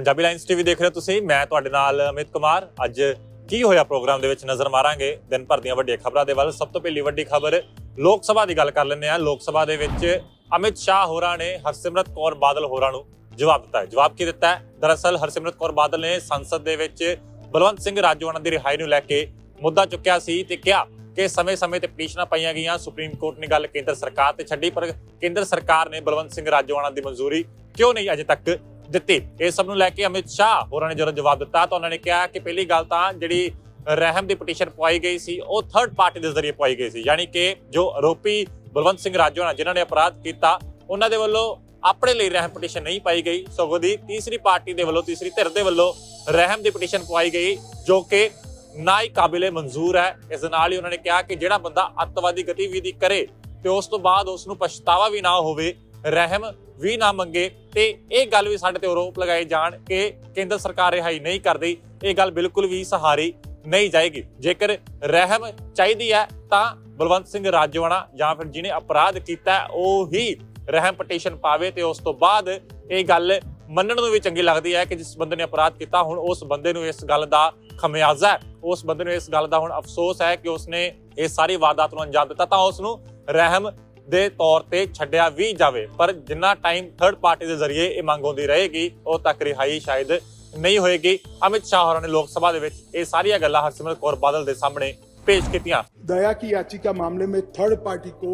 Punjabi lines TV ਦੇਖ ਰਹੇ ਹੋ ਤੁਸੀਂ। ਮੈਂ ਤੁਹਾਡੇ ਨਾਲ ਅਮਿਤ ਕੁਮਾਰ। ਅੱਜ ਕੀ ਹੋਇਆ ਪ੍ਰੋਗਰਾਮ ਦੇ ਵਿੱਚ ਨਜ਼ਰ ਮਾਰਾਂਗੇ। ਦਿਨ ਭਰ ਦੀਆਂ ਵੱਡੀਆਂ ਖਬਰਾਂ ਦੇ ਵੱਲ ਸਭ ਤੋਂ ਪਹਿਲੀ ਵੱਡੀ ਖਬਰ ਲੋਕ ਸਭਾ ਦੀ ਗੱਲ ਕਰ ਲੈਂਦੇ ਆ ਲੋਕ ਸਭਾ ਦੇ ਵਿੱਚ ਅਮਿਤ ਸ਼ਾਹ ਹੋਰਾਂ ਨੇ ਹਰਸਿਮਰਤ ਕੌਰ ਬਾਦਲ ਹੋਰਾਂ ਨੂੰ ਜਵਾਬ ਦਿੱਤਾ ਹੈ। ਜਵਾਬ ਕੀ ਦਿੱਤਾ ਹੈ? ਦਰਅਸਲ ਹਰਸਿਮਰਤ ਕੌਰ ਬਾਦਲ ਨੇ ਸੰਸਦ ਦੇ ਵਿੱਚ ਬਲਵੰਤ ਸਿੰਘ ਰਾਜੋਆਣਾ ਦੀ ਰਿਹਾਈ ਨੂੰ ਲੈ ਕੇ ਮੁੱਦਾ ਚੁੱਕਿਆ ਸੀ ਤੇ ਕਿਹਾ ਕਿ ਸਮੇਂ-ਸਮੇਂ ਤੇ ਪਟੀਸ਼ਨਾਂ ਪਾਈਆਂ ਗਈਆਂ। ਸੁਪਰੀਮ ਕੋਰਟ ਨੇ ਗੱਲ ਕੇਂਦਰ ਸਰਕਾਰ ਤੇ ਛੱਡੀ, ਪਰ ਕੇਂਦਰ ਸਰਕਾਰ ਨੇ ਬਲਵੰਤ ਸਿੰਘ ਰਾਜੋਆਣਾ ਦੀ ਮਨਜ਼ੂਰੀ ਕਿਉਂ ਨਹੀਂ ਅਜੇ ਤੱਕ ਦਿੱਤੀ। ਇਹ ਸਭ ਨੂੰ ਲੈ ਕੇ ਅਮਿਤ ਸ਼ਾਹ ਹੋਰਾਂ ਨੇ ਜਦੋਂ ਜਵਾਬ ਦਿੱਤਾ ਤਾਂ ਉਹਨਾਂ ਨੇ ਕਿਹਾ ਕਿ ਪਹਿਲੀ ਗੱਲ ਤਾਂ ਜਿਹੜੀ ਰਹਿਮ ਦੀ ਪਟੀਸ਼ਨ ਪਾਈ ਗਈ ਸੀ, ਉਹ ਥਰਡ ਪਾਰਟੀ ਦੇ ਜ਼ਰੀਏ ਪਵਾਈ ਗਈ ਸੀ। ਯਾਨੀ ਕਿ ਜੋ ਆਰੋਪੀ ਬਲਵੰਤ ਸਿੰਘ ਰਾਜੋਆਣਾ ਜਿਨ੍ਹਾਂ ਨੇ ਅਪਰਾਧ ਕੀਤਾ, ਉਹਨਾਂ ਦੇ ਵੱਲੋਂ ਆਪਣੇ ਲਈ ਰਹਿਮ ਪਟੀਸ਼ਨ ਨਹੀਂ ਪਾਈ ਗਈ। ਸਗੋਂ ਦੀ ਤੀਸਰੀ ਪਾਰਟੀ ਦੇ ਵੱਲੋਂ, ਤੀਸਰੀ ਧਿਰ ਦੇ ਵੱਲੋਂ ਰਹਿਮ ਦੀ ਪਟੀਸ਼ਨ ਪਵਾਈ ਗਈ, ਜੋ ਕਿ ਨਾ ਹੀ ਕਾਬਿਲੇ ਮਨਜ਼ੂਰ ਹੈ। ਇਸ ਦੇ ਨਾਲ ਹੀ ਉਹਨਾਂ ਨੇ ਕਿਹਾ ਕਿ ਜਿਹੜਾ ਬੰਦਾ ਅੱਤਵਾਦੀ ਗਤੀਵਿਧੀ ਕਰੇ ਤੇ ਉਸ ਤੋਂ ਬਾਅਦ ਉਸ ਨੂੰ ਪਛਤਾਵਾ ਵੀ ਨਾ ਹੋਵੇ ਰਹਿਮ ਵੀ ਨਾ ਮੰਗੇ ਤੇ ਇਹ ਗੱਲ ਵੀ ਸਾਡੇ ਤੇ ਆਰੋਪ ਲਗਾਏ ਜਾਣ ਕਿ ਕੇਂਦਰ ਸਰਕਾਰ ਰਿਹਾਈ ਨਹੀਂ ਕਰਦੀ, ਇਹ ਗੱਲ ਬਿਲਕੁਲ ਵੀ ਸਹਾਰੀ ਨਹੀਂ ਜਾਏਗੀ। ਜੇਕਰ ਰਹਿਮ ਚਾਹੀਦੀ ਹੈ ਤਾਂ ਬਲਵੰਤ ਸਿੰਘ ਰਾਜੋਆਣਾ ਜਾਂ ਫਿਰ ਜਿਹਨੇ ਅਪਰਾਧ ਕੀਤਾ ਉਹ ਹੀ ਰਹਿਮ ਪਟੀਸ਼ਨ ਪਾਵੇ ਤੇ ਉਸ ਤੋਂ ਬਾਅਦ ਇਹ ਗੱਲ ਮੰਨਣ ਨੂੰ ਵੀ ਚੰਗੀ ਲੱਗਦੀ ਹੈ ਕਿ ਜਿਸ ਬੰਦੇ ਨੇ ਅਪਰਾਧ ਕੀਤਾ, ਹੁਣ ਉਸ ਬੰਦੇ ਨੂੰ ਇਸ ਗੱਲ ਦਾ ਖਮਿਆਜ਼ਾ ਹੈ। ਉਸ ਬੰਦੇ ਨੂੰ ਇਸ ਗੱਲ ਦਾ ਹੁਣ ਅਫਸੋਸ ਹੈ ਕਿ ਉਸਨੇ ਇਹ ਸਾਰੀ ਵਾਰਦਾਤ ਨੂੰ ਅੰਜਾਮ ਦਿੱਤਾ, ਤਾਂ ਉਸ ਨੂੰ ਰਹਿਮ ਦੇ ਤੌਰ ਤੇ ਛੱਡਿਆ ਵੀ ਜਾਵੇ ਪਰ ਜਿੰਨਾ ਟਾਈਮ ਥਰਡ ਪਾਰਟੀ ਦੇ ਜ਼ਰੀਏ ਇਹ ਮੰਗ ਹੁੰਦੀ ਰਹੇਗੀ ਉਹ ਤੱਕ ਰਿਹਾਈ ਸ਼ਾਇਦ ਨਹੀਂ ਹੋਏਗੀ ਅਮਿਤ ਸ਼ਾਹ ਹੋਰਾਂ ਨੇ ਲੋਕ ਸਭਾ ਦੇ ਵਿੱਚ ਇਹ ਸਾਰੀਆਂ ਗੱਲਾਂ ਹਰਸਿਮਰਤ ਕੌਰ ਬਾਦਲ ਦੇ ਸਾਹਮਣੇ ਪੇਸ਼ ਕੀਤੀਆਂ दया की याचिका मामले में थर्ड पार्टी को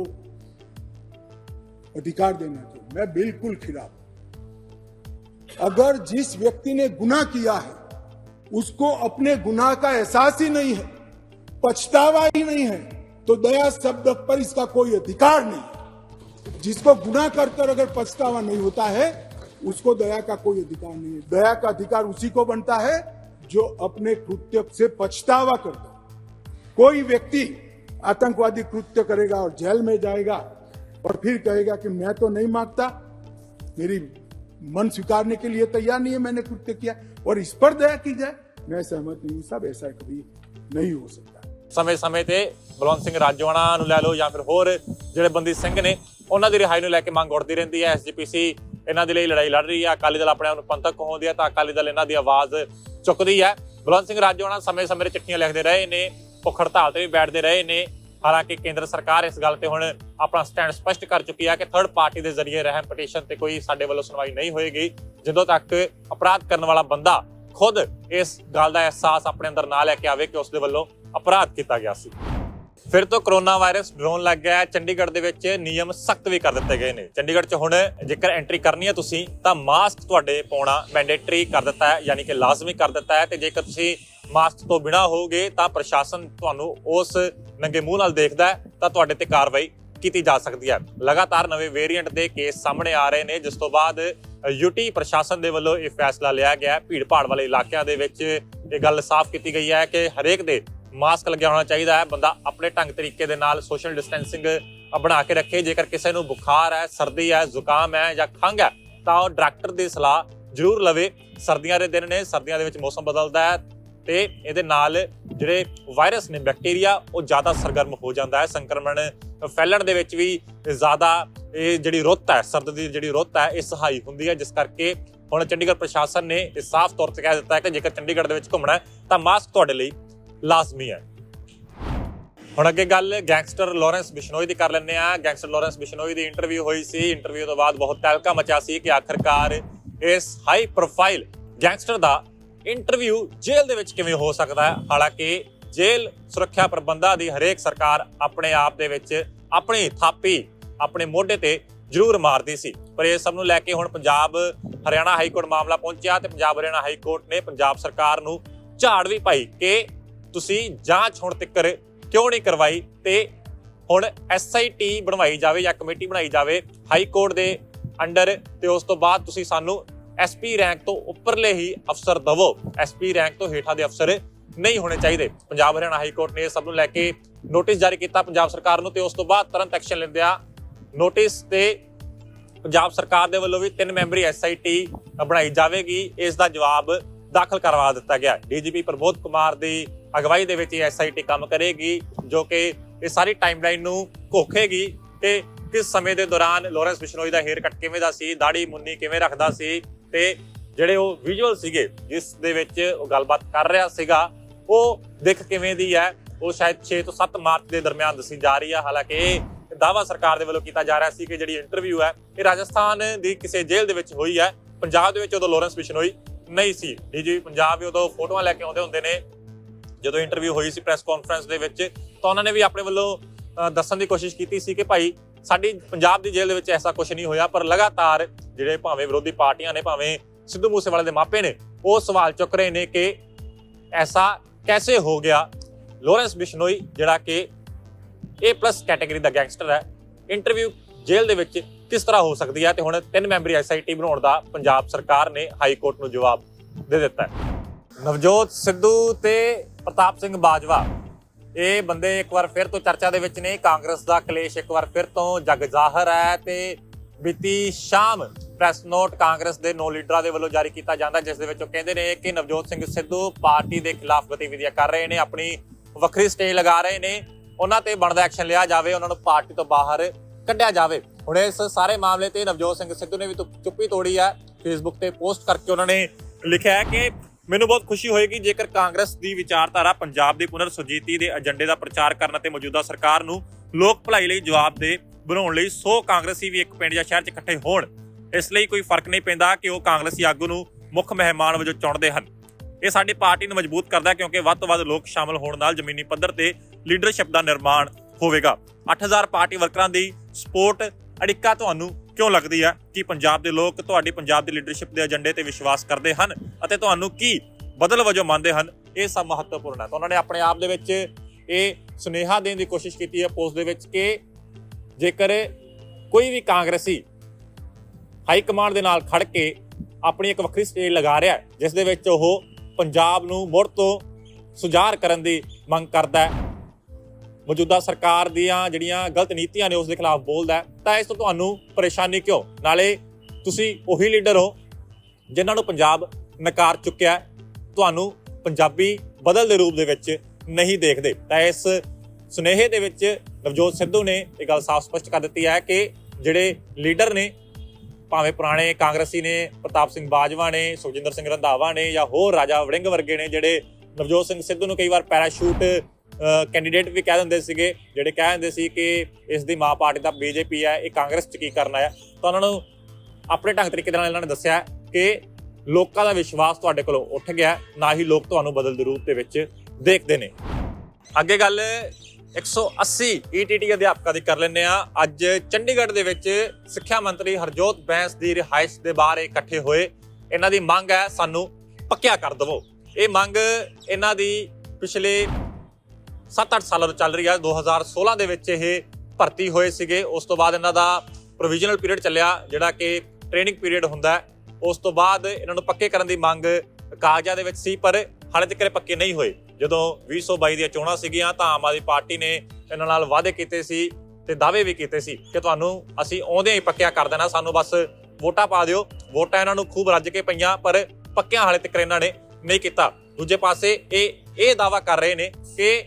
अधिकार देना चाहिए मैं बिल्कुल खिलाफ हूं। अगर जिस व्यक्ति ने गुनाह किया है उसको अपने गुनाह का एहसास ही नहीं है पछतावा ही नहीं है तो दया शब्द पर इसका कोई अधिकार नहीं। जिसको गुना कर कर अगर पछतावा नहीं होता है, उसको दया का कोई अधिकार नहीं है। दया का अधिकार उसी को बनता है जो अपने कृत्य से पछतावा करता कोई व्यक्ति आतंकवादी कृत्य करेगा और जेल में जाएगा और फिर कहेगा कि मैं तो नहीं माँगता मेरी मन स्वीकारने के लिए तैयार नहीं है, मैंने कृत्य किया और इस पर दया की जाए, मैं सहमत नहीं हूँ। ऐसा कभी नहीं हो सकता। ਸਮੇਂ-ਸਮੇਂ ਤੇ ਬਲਵੰਤ ਸਿੰਘ ਰਾਜੋਆਣਾ ਨੂੰ ਲੈ ਲਓ ਜਾਂ ਫਿਰ ਹੋਰ ਜਿਹੜੇ ਬੰਦੀ ਸਿੰਘ ਨੇ, ਉਹਨਾਂ ਦੀ ਰਿਹਾਈ ਨੂੰ ਲੈ ਕੇ ਮੰਗ ਉੱਠਦੀ ਰਹਿੰਦੀ ਹੈ। ਐਸਜੀਪੀਸੀ ਇਹਨਾਂ ਦੇ ਲਈ ਲੜਾਈ ਲੜ ਰਹੀ ਹੈ। ਅਕਾਲੀ ਦਲ ਆਪਣੇ ਆਪ ਨੂੰ ਪੰਥਕ ਕਹਾਉਂਦੀ ਹੈ ਤਾਂ ਅਕਾਲੀ ਦਲ ਇਹਨਾਂ ਦੀ ਆਵਾਜ਼ ਚੁੱਕਦੀ ਹੈ। ਬਲਵੰਤ ਸਿੰਘ ਰਾਜੋਆਣਾ ਸਮੇਂ-ਸਮੇਂ ਤੇ ਚਿੱਠੀਆਂ ਲਿਖਦੇ ਰਹੇ ਨੇ, ਭੁੱਖ ਹੜਤਾਲ ਤੇ ਵੀ ਬੈਠਦੇ ਰਹੇ ਨੇ। ਹਾਲਾਂਕਿ ਕੇਂਦਰ ਸਰਕਾਰ ਇਸ ਗੱਲ ਤੇ ਹੁਣ ਆਪਣਾ ਸਟੈਂਡ ਸਪਸ਼ਟ ਕਰ ਚੁੱਕੀ ਹੈ ਕਿ ਥਰਡ ਪਾਰਟੀ ਦੇ ਜ਼ਰੀਏ ਰਹਿਮ ਪਟੀਸ਼ਨ ਤੇ ਕੋਈ ਸਾਡੇ ਵੱਲੋਂ ਸੁਣਵਾਈ ਨਹੀਂ ਹੋਏਗੀ। ਜਦੋਂ ਤੱਕ ਅਪਰਾਧ ਕਰਨ ਵਾਲਾ ਬੰਦਾ ਖੁਦ ਇਸ ਗੱਲ ਦਾ ਅਹਿਸਾਸ ਆਪਣੇ ਅੰਦਰ ਨਾ ਲੈ ਕੇ ਆਵੇ ਕਿ ਉਸ ਦੇ ਵੱਲੋਂ ਅਪਰਾਧ ਕੀਤਾ ਗਿਆ ਸੀ। ਫਿਰ ਤੋਂ ਕਰੋਨਾ ਵਾਇਰਸ ਡਰੋਨ ਲੱਗ ਗਿਆ। ਹੈ ਚੰਡੀਗੜ੍ਹ ਦੇ ਵਿੱਚ ਨਿਯਮ ਸਖਤ ਵੀ ਕਰ ਦਿੱਤੇ ਗਏ ਨੇ। ਚੰਡੀਗੜ੍ਹ 'ਚ ਹੁਣ ਜੇਕਰ ਐਂਟਰੀ ਕਰਨੀ ਹੈ ਤੁਸੀਂ, ਤਾਂ ਮਾਸਕ ਤੁਹਾਡੇ ਪਾਉਣਾ ਮੈਂਡੇਟਰੀ ਕਰ ਦਿੱਤਾ ਹੈ, ਯਾਨੀ ਕਿ ਲਾਜ਼ਮੀ ਕਰ ਦਿੱਤਾ ਹੈ। ਤੇ ਜੇਕਰ ਤੁਸੀਂ ਮਾਸਕ ਤੋਂ ਬਿਨਾ ਹੋਗੇ ਤਾਂ ਪ੍ਰਸ਼ਾਸਨ ਤੁਹਾਨੂੰ ਉਸ ਨੰਗੇ ਮੂੰਹ ਨਾਲ ਦੇਖਦਾ ਹੈ, ਤਾਂ ਤੁਹਾਡੇ ਤੇ ਕਾਰਵਾਈ ਕੀਤੀ ਜਾ ਸਕਦੀ ਹੈ। ਲਗਾਤਾਰ ਨਵੇਂ ਵੇਰੀਐਂਟ ਦੇ ਕੇਸ ਸਾਹਮਣੇ ਆ ਰਹੇ ਨੇ, ਜਿਸ ਤੋਂ ਬਾਅਦ ਯੂਟੀ ਪ੍ਰਸ਼ਾਸਨ ਦੇ ਵੱਲੋਂ ਇਹ ਫੈਸਲਾ ਲਿਆ ਗਿਆ ਭੀੜ ਭਾੜ ਵਾਲੇ ਇਲਾਕਿਆਂ ਦੇ ਵਿੱਚ ਇਹ ਗੱਲ ਸਾਫ਼ ਕੀਤੀ ਗਈ ਹੈ ਕਿ ਹਰੇਕ ਦੇ ਮਾਸਕ ਲੱਗਿਆ ਹੋਣਾ ਚਾਹੀਦਾ ਹੈ, ਬੰਦਾ ਆਪਣੇ ਢੰਗ ਤਰੀਕੇ ਦੇ ਨਾਲ ਸੋਸ਼ਲ ਡਿਸਟੈਂਸਿੰਗ ਬਣਾ ਕੇ ਰੱਖੇ। ਜੇਕਰ ਕਿਸੇ ਨੂੰ ਬੁਖਾਰ ਹੈ, ਸਰਦੀ ਹੈ, ਜ਼ੁਕਾਮ ਹੈ ਜਾਂ ਖੰਘ ਹੈ, ਤਾਂ ਉਹ ਡਾਕਟਰ ਦੀ ਸਲਾਹ ਜ਼ਰੂਰ ਲਵੇ। ਸਰਦੀਆਂ ਦੇ ਦਿਨ ਨੇ, ਸਰਦੀਆਂ ਦੇ ਵਿੱਚ ਮੌਸਮ ਬਦਲਦਾ ਹੈ ਤੇ ਇਹਦੇ ਨਾਲ ਜਿਹੜੇ ਵਾਇਰਸ ਨੇ ਬੈਕਟੀਰੀਆ ਉਹ ਜ਼ਿਆਦਾ ਸਰਗਰਮ ਹੋ ਜਾਂਦਾ ਹੈ। ਸੰਕਰਮਣ ਫੈਲਣ ਦੇ ਵਿੱਚ ਵੀ ਜ਼ਿਆਦਾ ਇਹ ਜਿਹੜੀ ਰੁੱਤ ਹੈ, ਸਰਦ ਦੀ ਜਿਹੜੀ ਰੁੱਤ ਹੈ, ਇਹ ਸਹਾਈ ਹੁੰਦੀ ਹੈ। ਜਿਸ ਕਰਕੇ ਹੁਣ ਚੰਡੀਗੜ੍ਹ ਪ੍ਰਸ਼ਾਸਨ ਨੇ ਇਹ ਸਾਫ਼ ਤੌਰ ਤੇ ਕਹਿ ਦਿੱਤਾ ਹੈ ਕਿ ਜੇਕਰ ਚੰਡੀਗੜ੍ਹ ਦੇ ਵਿੱਚ ਘੁੰਮਣਾ ਹੈ, ਤਾਂ ਮਾਸਕ ਤੁਹਾਡੇ ਲਈ ਲਾਜ਼ਮੀ ਹੈ। ਹੁਣ ਅੱਗੇ ਗੱਲ ਗੈਂਗਸਟਰ ਲਾਰੈਂਸ ਬਿਸ਼ਨੋਈ ਦੀ ਕਰ ਲੈਂਦੇ ਆ ਗੈਂਗਸਟਰ ਲਾਰੈਂਸ ਬਿਸ਼ਨੋਈ ਦੀ ਇੰਟਰਵਿਊ ਹੋਈ ਸੀ। ਇੰਟਰਵਿਊ ਤੋਂ ਬਾਅਦ ਬਹੁਤ ਤਹਿਲਕਾ ਮਚਿਆ ਸੀ ਕਿ ਆਖਰਕਾਰ ਇਸ ਹਾਈ ਪ੍ਰੋਫਾਈਲ ਗੈਂਗਸਟਰ ਦਾ ਇੰਟਰਵਿਊ ਜੇਲ੍ਹ ਦੇ ਵਿੱਚ ਕਿਵੇਂ ਹੋ ਸਕਦਾ ਹੈ? ਹਾਲਾਂਕਿ ਜੇਲ੍ਹ ਸੁਰੱਖਿਆ ਪ੍ਰਬੰਧਾਂ ਦੀ ਹਰੇਕ ਸਰਕਾਰ ਆਪਣੇ ਆਪ ਦੇ ਵਿੱਚ ਆਪਣੀ ਥਾਪੀ, ਆਪਣੇ ਮੋਢੇ ਤੇ ਜ਼ਰੂਰ ਮਾਰਦੀ ਸੀ। ਪਰ ਇਹ ਸਭ ਨੂੰ ਲੈ ਕੇ ਹੁਣ ਪੰਜਾਬ ਹਰਿਆਣਾ ਹਾਈ ਕੋਰਟ ਮਾਮਲਾ ਪਹੁੰਚਿਆ ਤੇ ਪੰਜਾਬ ਹਰਿਆਣਾ ਹਾਈ ਕੋਰਟ ਨੇ ਪੰਜਾਬ ਸਰਕਾਰ ਨੂੰ ਝਾੜ ਵੀ ਪਾਈ ਕਿ ਤੁਸੀਂ ਜਾਂਚ ਹੁਣ ਤੱਕ ਕਿਉਂ ਨਹੀਂ ਕਰਵਾਈ? ਤੇ ਹੁਣ ਐਸਆਈਟੀ ਬਣਵਾਈ ਜਾਵੇ ਜਾਂ ਕਮੇਟੀ ਬਣਾਈ ਜਾਵੇ ਹਾਈ ਕੋਰਟ ਦੇ ਅੰਡਰ, ਤੇ ਉਸ ਤੋਂ ਬਾਅਦ ਤੁਸੀਂ ਸਾਨੂੰ ਐਸਪੀ ਰੈਂਕ ਤੋਂ ਉੱਪਰਲੇ ਹੀ ਅਫਸਰ ਦਵੋ। ਐਸਪੀ ਰੈਂਕ ਤੋਂ ਹੇਠਾਂ ਦੇ ਅਫਸਰ ਨਹੀਂ ਹੋਣੇ ਚਾਹੀਦੇ। ਪੰਜਾਬ, ਹਰਿਆਣਾ ਹਾਈ ਕੋਰਟ ਨੇ ਸਭ ਨੂੰ ਲੈ ਕੇ ਨੋਟਿਸ ਜਾਰੀ ਕੀਤਾ ਪੰਜਾਬ ਸਰਕਾਰ ਨੂੰ, ਤੇ ਉਸ ਤੋਂ ਬਾਅਦ ਤੁਰੰਤ ਐਕਸ਼ਨ ਲੈਂਦਿਆਂ ਨੋਟਿਸ ਤੇ ਪੰਜਾਬ ਸਰਕਾਰ ਦੇ ਵੱਲੋਂ ਵੀ ਤਿੰਨ ਮੈਂਬਰੀ ਐਸਆਈਟੀ ਬਣਾਈ ਜਾਵੇਗੀ। ਇਸ ਦਾ ਜਵਾਬ ਦਾਖਲ ਕਰਵਾ ਦਿੱਤਾ ਗਿਆ। ਡੀਜੀਪੀ ਪ੍ਰਬੋਧ ਕੁਮਾਰ ਦੀ ਅਗਵਾਈ ਦੇ ਵਿੱਚ ਇਹ ਐਸਆਈਟੀ ਕੰਮ ਕਰੇਗੀ, ਜੋ ਕਿ ਇਹ ਸਾਰੀ ਟਾਈਮਲਾਈਨ ਨੂੰ ਘੋਖੇਗੀ ਤੇ ਕਿਸ ਸਮੇਂ ਦੇ ਦੌਰਾਨ ਲਾਰੈਂਸ ਬਿਸ਼ਨੋਈ ਦਾ ਹੇਅਰ ਕੱਟ ਕਿਵੇਂ ਦਾ ਸੀ ਦਾੜੀ ਮੁੰਨੀ ਕਿਵੇਂ ਰੱਖਦਾ ਸੀ ਤੇ ਜਿਹੜੇ ਉਹ ਵਿਜ਼ੂਅਲ ਸੀਗੇ, ਜਿਸ ਦੇ ਵਿੱਚ ਉਹ ਗੱਲਬਾਤ ਕਰ ਰਿਹਾ ਸੀਗਾ, ਉਹ ਦਿੱਖ ਕਿਵੇਂ ਦੀ ਹੈ? ਉਹ ਸ਼ਾਇਦ 6 ਤੋਂ 7 ਮਾਰਚ ਦੇ ਦਰਮਿਆਨ ਦੱਸੀ ਜਾ ਰਹੀ ਹੈ ਹਾਲਾਂਕਿ ਇਹ ਦਾਵਾ ਸਰਕਾਰ ਦੇ ਵੱਲੋਂ ਕੀਤਾ ਜਾ ਰਿਹਾ ਸੀ ਕਿ ਜਿਹੜੀ ਇੰਟਰਵਿਊ ਹੈ, ਇਹ ਰਾਜਸਥਾਨ ਦੀ ਕਿਸੇ ਜੇਲ੍ਹ ਦੇ ਵਿੱਚ ਹੋਈ ਹੈ। ਪੰਜਾਬ ਦੇ ਵਿੱਚ ਉਦੋਂ ਲਾਰੈਂਸ ਬਿਸ਼ਨੋਈ ਨਹੀਂ ਸੀ। ਡੀਜੀ ਪੰਜਾਬ ਵੀ ਉਦੋਂ ਫੋਟੋਆਂ ਲੈ ਕੇ ਆਉਂਦੇ ਹੁੰਦੇ ਨੇ। ਜਦੋਂ ਇੰਟਰਵਿਊ ਹੋਈ ਸੀ ਪ੍ਰੈਸ ਕਾਨਫਰੰਸ ਦੇ ਵਿੱਚ, ਤਾਂ ਉਹਨਾਂ ਨੇ ਵੀ ਆਪਣੇ ਵੱਲੋਂ ਦੱਸਣ ਦੀ ਕੋਸ਼ਿਸ਼ ਕੀਤੀ ਸੀ ਕਿ ਭਾਈ, ਸਾਡੀ ਪੰਜਾਬ ਦੀ ਜੇਲ੍ਹ ਦੇ ਵਿੱਚ ਐਸਾ ਕੁਝ ਨਹੀਂ ਹੋਇਆ, ਪਰ ਲਗਾਤਾਰ ਜਿਹੜੇ ਭਾਵੇਂ ਵਿਰੋਧੀ ਪਾਰਟੀਆਂ ਨੇ, ਭਾਵੇਂ ਸਿੱਧੂ ਮੂਸੇਵਾਲੇ ਦੇ ਮਾਪੇ ਨੇ, ਉਹ ਸਵਾਲ ਚੁੱਕ ਰਹੇ ਨੇ ਕਿ ਐਸਾ ਕੈਸੇ ਹੋ ਗਿਆ? ਲੋਰੈਂਸ ਬਿਸ਼ਨੋਈ ਜਿਹੜਾ ਕਿ A+ ਕੈਟਾਗਰੀ ਦਾ ਗੈਂਗਸਟਰ ਹੈ ਇੰਟਰਵਿਊ ਜੇਲ੍ਹ ਦੇ ਵਿੱਚ ਕਿਸ ਤਰ੍ਹਾਂ ਹੋ ਸਕਦੀ ਹੈ? ਤੇ ਹੁਣ ਤਿੰਨ ਮੈਂਬਰੀ ਐਸਆਈਟੀ ਬਣਾਉਣ ਦਾ ਪੰਜਾਬ ਸਰਕਾਰ ਨੇ ਹਾਈ ਕੋਰਟ ਨੂੰ ਜਵਾਬ ਦੇ ਦਿੱਤਾ ਹੈ। ਨਵਜੋਤ ਸਿੱਧੂ ਤੇ ਪ੍ਰਤਾਪ ਸਿੰਘ ਬਾਜਵਾ, ਇਹ ਬੰਦੇ ਇੱਕ ਵਾਰ ਫਿਰ ਤੋਂ ਚਰਚਾ ਦੇ ਵਿੱਚ ਨੇ। ਕਾਂਗਰਸ ਦਾ ਕਲੇਸ਼ ਇੱਕ ਵਾਰ ਫਿਰ ਤੋਂ ਜਗ ਜ਼ਾਹਰ ਹੈ ਤੇ ਬੀਤੀ ਸ਼ਾਮ ਪ੍ਰੈਸ ਨੋਟ ਕਾਂਗਰਸ ਦੇ ਨੌ ਲੀਡਰਾਂ ਦੇ ਵੱਲੋਂ ਜਾਰੀ ਕੀਤਾ ਜਾਂਦਾ, ਜਿਸ ਦੇ ਵਿੱਚ ਉਹ ਕਹਿੰਦੇ ਨੇ ਕਿ ਨਵਜੋਤ ਸਿੰਘ ਸਿੱਧੂ ਪਾਰਟੀ ਦੇ ਖਿਲਾਫ ਗਤੀਵਿਧੀਆਂ ਕਰ ਰਹੇ ਨੇ, ਆਪਣੀ ਵੱਖਰੀ ਸਟੇਜ ਲਗਾ ਰਹੇ ਨੇ। ਉਹਨਾਂ ਤੇ ਬਣਦਾ ਐਕਸ਼ਨ ਲਿਆ ਜਾਵੇ, ਉਹਨਾਂ ਨੂੰ ਪਾਰਟੀ ਤੋਂ ਬਾਹਰ ਕੱਢਿਆ ਜਾਵੇ। ਹੁਣ ਇਸ ਸਾਰੇ ਮਾਮਲੇ ਤੇ ਨਵਜੋਤ ਸਿੰਘ ਸਿੱਧੂ ਨੇ ਵੀ ਤੁ- ਚੁੱਪੀ ਤੋੜੀ ਹੈ ਫੇਸਬੁੱਕ ਤੇ ਪੋਸਟ ਕਰਕੇ ਉਹਨਾਂ ਨੇ ਲਿਖਿਆ ਹੈ ਕਿ ਮੈਨੂੰ ਬਹੁਤ ਖੁਸ਼ੀ ਹੋਏਗੀ ਜੇਕਰ ਕਾਂਗਰਸ ਦੀ ਵਿਚਾਰਧਾਰਾ ਪੰਜਾਬ ਦੀ ਪੁਨਰ ਸੁਰਜੀਤੀ ਦੇ ਏਜੰਡੇ ਦਾ ਪ੍ਰਚਾਰ ਕਰਨ ਅਤੇ ਮੌਜੂਦਾ ਸਰਕਾਰ ਨੂੰ ਲੋਕ ਭਲਾਈ ਲਈ ਜਵਾਬ ਦੇ ਬਣਾਉਣ ਲਈ 100 ਕਾਂਗਰਸੀ ਵੀ ਇੱਕ ਪਿੰਡ ਜਾਂ ਸ਼ਹਿਰ 'ਚ ਇਕੱਠੇ ਹੋਣ। ਇਸ ਲਈ ਕੋਈ ਫ਼ਰਕ ਨਹੀਂ ਪੈਂਦਾ ਕਿ ਉਹ ਕਾਂਗਰਸੀ ਆਗੂ ਨੂੰ ਮੁੱਖ ਮਹਿਮਾਨ ਵਜੋਂ ਚੁਣਦੇ ਹਨ। ਇਹ ਸਾਡੀ ਪਾਰਟੀ ਨੂੰ ਮਜ਼ਬੂਤ ਕਰਦਾ ਹੈ ਕਿਉਂਕਿ ਵੱਧ ਤੋਂ ਵੱਧ ਲੋਕ ਸ਼ਾਮਲ ਹੋਣ ਨਾਲ ਜ਼ਮੀਨੀ ਪੱਧਰ ਤੇ ਲੀਡਰਸ਼ਿਪ ਦਾ ਨਿਰਮਾਣ ਹੋਵੇਗਾ। 8000 ਪਾਰਟੀ ਵਰਕਰਾਂ ਦੀ ਸਪੋਰਟ ਅੜਿੱਕਾ ਤੁਹਾਨੂੰ ਕਿਉਂ ਲੱਗਦੀ ਹੈ ਕਿ ਪੰਜਾਬ ਦੇ ਲੋਕ ਤੁਹਾਡੀ ਪੰਜਾਬ ਦੀ ਲੀਡਰਸ਼ਿਪ ਦੇ ਏਜੰਡੇ ਤੇ ਵਿਸ਼ਵਾਸ ਕਰਦੇ ਹਨ ਅਤੇ ਤੁਹਾਨੂੰ ਕੀ ਬਦਲ ਵਜੋਂ ਮੰਨਦੇ ਹਨ? ਇਹ ਸਭ ਮਹੱਤਵਪੂਰਨ ਹੈ। ਤਾਂ ਉਹਨਾਂ ਨੇ ਆਪਣੇ ਆਪ ਦੇ ਵਿੱਚ ਇਹ ਸੁਨੇਹਾ ਦੇਣ ਦੀ ਕੋਸ਼ਿਸ਼ ਕੀਤੀ ਹੈ ਪੋਸਟ ਦੇ ਵਿੱਚ ਕਿ ਜੇਕਰ ਕੋਈ ਵੀ ਕਾਂਗਰਸੀ ਹਾਈ ਕਮਾਂਡ ਦੇ ਨਾਲ ਖੜ ਕੇ ਆਪਣੀ ਇੱਕ ਵੱਖਰੀ ਸਟੇਜ ਲਗਾ ਰਿਹਾ ਜਿਸ ਦੇ ਵਿੱਚ ਉਹ ਪੰਜਾਬ ਨੂੰ ਮੁੜ ਤੋਂ ਸੁਧਾਰ ਕਰਨ ਦੀ ਮੰਗ ਕਰਦਾ ਹੈ ਮੌਜੂਦਾ ਸਰਕਾਰ ਦੀਆਂ ਜਿਹੜੀਆਂ ਗਲਤ ਨੀਤੀਆਂ ਨੇ ਉਸ ਦੇ ਖਿਲਾਫ ਬੋਲਦਾ ਤਾਂ ਇਸ ਤੋਂ ਤੁਹਾਨੂੰ ਪਰੇਸ਼ਾਨੀ ਕਿਉਂ? ਨਾਲੇ ਤੁਸੀਂ ਉਹੀ ਲੀਡਰ ਹੋ ਜਿਨ੍ਹਾਂ ਨੂੰ ਪੰਜਾਬ ਨਕਾਰ ਚੁੱਕਿਆ ਤੁਹਾਨੂੰ ਪੰਜਾਬੀ ਬਦਲ ਦੇ ਰੂਪ ਦੇ ਵਿੱਚ ਨਹੀਂ ਦੇਖਦੇ। ਤਾਂ ਇਸ ਸੁਨੇਹੇ ਦੇ ਵਿੱਚ ਨਵਜੋਤ ਸਿੱਧੂ ਨੇ ਇਹ ਗੱਲ ਸਾਫ਼ ਸਪਸ਼ਟ ਕਰ ਦਿੱਤੀ ਹੈ ਕਿ ਜਿਹੜੇ ਲੀਡਰ ਨੇ, ਭਾਵੇਂ ਪੁਰਾਣੇ ਕਾਂਗਰਸੀ ਨੇ, ਪ੍ਰਤਾਪ ਸਿੰਘ ਬਾਜਵਾ ਨੇ, ਸੁਖਜਿੰਦਰ ਸਿੰਘ ਰੰਧਾਵਾ ਨੇ ਜਾਂ ਹੋਰ ਰਾਜਾ ਵੜਿੰਗ ਵਰਗੇ ਨੇ, ਜਿਹੜੇ ਨਵਜੋਤ ਸਿੰਘ ਸਿੱਧੂ ਨੂੰ ਕਈ ਵਾਰ ਪੈਰਾਸ਼ੂਟ ਕੈਂਡੀਡੇਟ ਵੀ ਕਹਿ ਦਿੰਦੇ ਸੀਗੇ, ਜਿਹੜੇ ਕਹਿ ਦਿੰਦੇ ਸੀ ਕਿ ਇਸ ਦੀ ਮਾਂ ਪਾਰਟੀ ਤਾਂ ਬੀਜੇਪੀ ਹੈ, ਇਹ ਕਾਂਗਰਸ ਚ ਕੀ ਕਰਨਾ ਹੈ ਤਾਂ ਉਹਨਾਂ ਨੂੰ ਆਪਣੇ ਢੰਗ ਤਰੀਕੇ ਨਾਲ ਇਹਨਾਂ ਨੇ ਦੱਸਿਆ ਕਿ ਲੋਕਾਂ ਦਾ ਵਿਸ਼ਵਾਸ ਤੁਹਾਡੇ ਕੋਲੋਂ ਉੱਠ ਗਿਆ, ਨਾ ਹੀ ਲੋਕ ਤੁਹਾਨੂੰ ਬਦਲ ਦੇ ਰੂਪ ਦੇ ਵਿੱਚ ਦੇਖਦੇ ਨੇ। ਅੱਗੇ ਗੱਲ 180 ETT ਅਧਿਆਪਕਾਂ ਦੀ ਕਰ ਲੈਂਦੇ ਆ ਅੱਜ ਚੰਡੀਗੜ੍ਹ ਦੇ ਵਿੱਚ ਸਿੱਖਿਆ ਮੰਤਰੀ ਹਰਜੋਤ ਬੈਂਸ ਦੀ ਰਿਹਾਇਸ਼ ਦੇ ਬਾਹਰ ਇਕੱਠੇ ਹੋਏ। ਇਹਨਾਂ ਦੀ ਮੰਗ ਹੈ ਸਾਨੂੰ ਪੱਕਿਆ ਕਰ ਦਿਵੋ। ਇਹ ਮੰਗ ਇਹਨਾਂ ਦੀ ਪਿਛਲੇ 7-8 ਸਾਲਾਂ ਤੋਂ ਚੱਲ ਰਹੀ ਹੈ 2016 ਦੇ ਵਿੱਚ ਇਹ ਭਰਤੀ ਹੋਏ ਸੀਗੇ। ਉਸ ਤੋਂ ਬਾਅਦ ਇਹਨਾਂ ਦਾ ਪ੍ਰੋਵੀਜ਼ਨਲ ਪੀਰੀਅਡ ਚੱਲਿਆ, ਜਿਹੜਾ ਕਿ ਟ੍ਰੇਨਿੰਗ ਪੀਰੀਅਡ ਹੁੰਦਾ ਉਸ ਤੋਂ ਬਾਅਦ ਇਹਨਾਂ ਨੂੰ ਪੱਕੇ ਕਰਨ ਦੀ ਮੰਗ ਕਾਗਜ਼ਾਂ ਦੇ ਵਿੱਚ ਸੀ, ਪਰ ਹਾਲੇ ਤੱਕ ਇਹ ਪੱਕੇ ਨਹੀਂ ਹੋਏ। ਜਦੋਂ 2022 ਦੀਆਂ ਚੋਣਾਂ ਸੀਗੀਆਂ, ਤਾਂ ਆਮ ਆਦਮੀ ਪਾਰਟੀ ਨੇ ਇਹਨਾਂ ਨਾਲ ਵਾਅਦੇ ਕੀਤੇ ਸੀ ਤੇ ਦਾਅਵੇ ਵੀ ਕੀਤੇ ਸੀ ਕਿ ਤੁਹਾਨੂੰ ਅਸੀਂ ਆਉਂਦੇ ਹੀ ਪੱਕਿਆ ਕਰ ਦੇਣਾ। ਸਾਨੂੰ ਬਸ ਵੋਟਾਂ ਪਾ ਦਿਓ। ਵੋਟਾਂ ਇਹਨਾਂ ਨੂੰ ਖੂਬ ਰੱਜ ਕੇ ਪਈਆਂ, ਪਰ ਪੱਕਿਆਂ ਹਾਲੇ ਤੱਕ ਇਹਨਾਂ ਨੇ ਨਹੀਂ ਕੀਤਾ। ਦੂਜੇ ਪਾਸੇ ਇਹ ਇਹ ਦਾਅਵਾ ਕਰ ਰਹੇ ਨੇ ਕਿ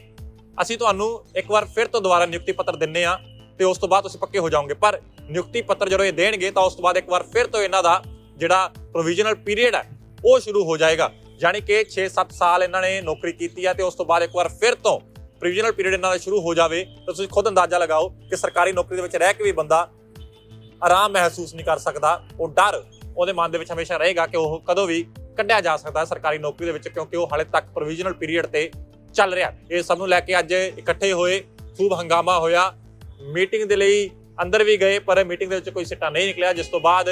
ਅਸੀਂ ਤੁਹਾਨੂੰ ਇੱਕ ਵਾਰ ਫਿਰ ਤੋਂ ਦੁਬਾਰਾ ਨਿਯੁਕਤੀ ਪੱਤਰ ਦਿੰਨੇ ਆ ਤੇ ਉਸ ਤੋਂ ਬਾਅਦ ਤੁਸੀਂ ਪੱਕੇ ਹੋ ਜਾਓਗੇ। ਪਰ ਨਿਯੁਕਤੀ ਪੱਤਰ ਜਦੋਂ ਇਹ ਦੇਣਗੇ ਤਾਂ ਉਸ ਤੋਂ ਬਾਅਦ ਇੱਕ ਵਾਰ ਫਿਰ ਤੋਂ ਇਹਨਾਂ ਦਾ ਜਿਹੜਾ ਪ੍ਰੋਵੀਜ਼ਨਲ ਪੀਰੀਅਡ ਹੈ, ਉਹ ਸ਼ੁਰੂ ਹੋ ਜਾਏਗਾ। ਯਾਨੀ ਕਿ 6-7 ਸਾਲ ਇਹਨਾਂ ਨੇ ਨੌਕਰੀ ਕੀਤੀ ਹੈ ਤੇ ਉਸ ਤੋਂ ਬਾਅਦ ਇੱਕ ਵਾਰ ਫਿਰ ਤੋਂ ਪ੍ਰੋਵੀਜ਼ਨਲ ਪੀਰੀਅਡ ਇਹਨਾਂ ਦਾ ਸ਼ੁਰੂ ਹੋ ਜਾਵੇ ਤਾਂ ਤੁਸੀਂ ਖੁਦ ਅੰਦਾਜ਼ਾ ਲਗਾਓ ਕਿ ਸਰਕਾਰੀ ਨੌਕਰੀ ਦੇ ਵਿੱਚ ਰਹਿ ਕੇ ਵੀ ਬੰਦਾ ਆਰਾਮ ਮਹਿਸੂਸ ਨਹੀਂ ਕਰ ਸਕਦਾ, ਉਹ ਡਰ ਉਹਦੇ ਮਨ ਦੇ ਵਿੱਚ ਹਮੇਸ਼ਾ ਰਹੇਗਾ ਕਿ ਉਹ ਕਦੋਂ ਵੀ ਕੱਢਿਆ ਜਾ ਸਕਦਾ ਸਰਕਾਰੀ ਨੌਕਰੀ ਦੇ ਵਿੱਚ ਕਿਉਂਕਿ ਉਹ ਹਾਲੇ ਤੱਕ ਪ੍ਰੋਵੀਜ਼ਨਲ ਪੀਰੀਅਡ ਤੇ ਚੱਲ ਰਿਹਾ। ਇਹ ਸਭ ਨੂੰ ਲੈ ਕੇ ਅੱਜ ਇਕੱਠੇ ਹੋਏ, ਖੂਬ ਹੰਗਾਮਾ ਹੋਇਆ। ਮੀਟਿੰਗ ਦੇ ਲਈ ਅੰਦਰ ਵੀ ਗਏ, ਪਰ ਮੀਟਿੰਗ ਦੇ ਵਿੱਚ ਕੋਈ ਸਿੱਟਾ ਨਹੀਂ ਨਿਕਲਿਆ, ਜਿਸ ਤੋਂ ਬਾਅਦ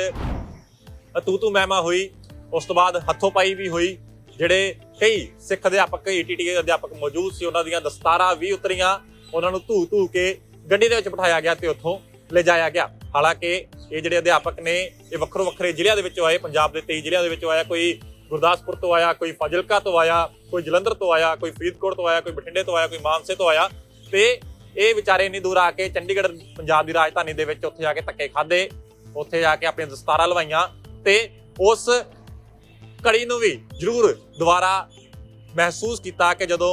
ਤੂ ਤੂ ਮਹਿਮਾ ਹੋਈ, ਉਸ ਤੋਂ ਬਾਅਦ ਹੱਥੋਂ ਪਾਈ ਵੀ ਹੋਈ, ਜਿਹੜੇ ਕਈ ਸਿੱਖ ਅਧਿਆਪਕ ਈਟੀਟੀ ਦੇ ਅਧਿਆਪਕ ਮੌਜੂਦ ਸੀ, ਉਹਨਾਂ ਦੀਆਂ ਦਸਤਾਰਾਂ ਵੀ ਉਤਰੀਆਂ, ਉਹਨਾਂ ਨੂੰ ਧੂ ਧੂ ਕੇ ਗੱਡੀ ਦੇ ਵਿੱਚ ਬਿਠਾਇਆ ਗਿਆ ਤੇ ਉੱਥੋਂ ਲਿਜਾਇਆ ਗਿਆ। ਹਾਲਾਂਕਿ ਇਹ ਜਿਹੜੇ ਅਧਿਆਪਕ ਨੇ, ਇਹ ਵੱਖਰੋ ਵੱਖਰੇ ਜ਼ਿਲ੍ਹਿਆਂ ਦੇ ਵਿੱਚੋਂ ਆਏ, ਪੰਜਾਬ ਦੇ 23 ਜ਼ਿਲ੍ਹਿਆਂ ਦੇ ਵਿੱਚੋਂ ਆਇਆ, ਕੋਈ ਗੁਰਦਾਸਪੁਰ ਤੋਂ ਆਇਆ, ਕੋਈ ਫਾਜ਼ਿਲਕਾ ਤੋਂ ਆਇਆ, ਕੋਈ ਜਲੰਧਰ ਤੋਂ ਆਇਆ, ਕੋਈ ਫਰੀਦਕੋਟ ਤੋਂ ਆਇਆ, ਕੋਈ ਬਠਿੰਡੇ ਤੋਂ ਆਇਆ, ਕੋਈ ਮਾਨਸੇ ਤੋਂ ਆਇਆ ਤੇ ਇਹ ਵਿਚਾਰੇ ਇੰਨੀ ਦੂਰ ਆ ਕੇ ਚੰਡੀਗੜ੍ਹ, ਪੰਜਾਬ ਦੀ ਰਾਜਧਾਨੀ ਦੇ ਵਿੱਚ ਉੱਥੇ ਜਾ ਕੇ ਧੱਕੇ ਖਾਦੇ ਉੱਥੇ ਜਾ ਕੇ ਆਪਣੀਆਂ ਦਸਤਾਰਾਂ ਲਵਾਈਆਂ ਤੇ ਉਸ ਘੜੀ ਨੂੰ ਵੀ ਜ਼ਰੂਰ ਦੁਬਾਰਾ ਮਹਿਸੂਸ ਕੀਤਾ ਕਿ ਜਦੋਂ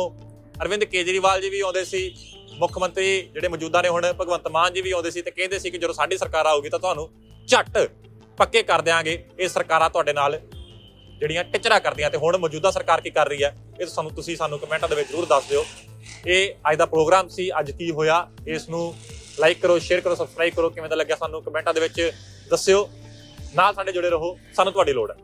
ਅਰਵਿੰਦ ਕੇਜਰੀਵਾਲ ਜੀ ਵੀ ਆਉਂਦੇ ਸੀ, ਮੁੱਖ ਮੰਤਰੀ ਜਿਹੜੇ ਮੌਜੂਦਾ ਨੇ ਹੁਣ, ਭਗਵੰਤ ਮਾਨ ਜੀ ਵੀ ਆਉਂਦੇ ਸੀ ਤੇ ਕਹਿੰਦੇ ਸੀ ਕਿ ਜਦੋਂ ਸਾਡੀ ਸਰਕਾਰ ਆਊਗੀ ਤਾਂ ਤੁਹਾਨੂੰ ਝੱਟ ਪੱਕੇ ਕਰ ਦਿਆਂਗੇ, ਇਹ ਸਰਕਾਰਾਂ ਤੁਹਾਡੇ ਨਾਲ ਜਿਹੜੀਆਂ ਟਿਚਰਾ ਕਰਦੀਆਂ ਤੇ ਹੁਣ ਮੌਜੂਦਾ ਸਰਕਾਰ ਕੀ ਕਰ ਰਹੀ ਹੈ? ਇਹ ਸਾਨੂੰ ਤੁਸੀਂ ਸਾਨੂੰ ਕਮੈਂਟਾਂ ਦੇ ਵਿੱਚ ਜ਼ਰੂਰ ਦੱਸ ਦਿਓ। ਇਹ ਅੱਜ ਦਾ ਪ੍ਰੋਗਰਾਮ ਸੀ, ਅੱਜ ਕੀ ਹੋਇਆ? ਇਸ ਨੂੰ ਲਾਈਕ ਕਰੋ ਸ਼ੇਅਰ ਕਰੋ ਸਬਸਕ੍ਰਾਈਬ ਕਰੋ। ਕਿਵੇਂ ਦਾ ਲੱਗਿਆ ਸਾਨੂੰ ਕਮੈਂਟਾਂ ਦੇ ਵਿੱਚ ਦੱਸਿਓ। ਨਾਲ ਸਾਡੇ ਜੁੜੇ ਰਹੋ। ਸਾਨੂੰ ਤੁਹਾਡੀ ਲੋੜ ਹੈ।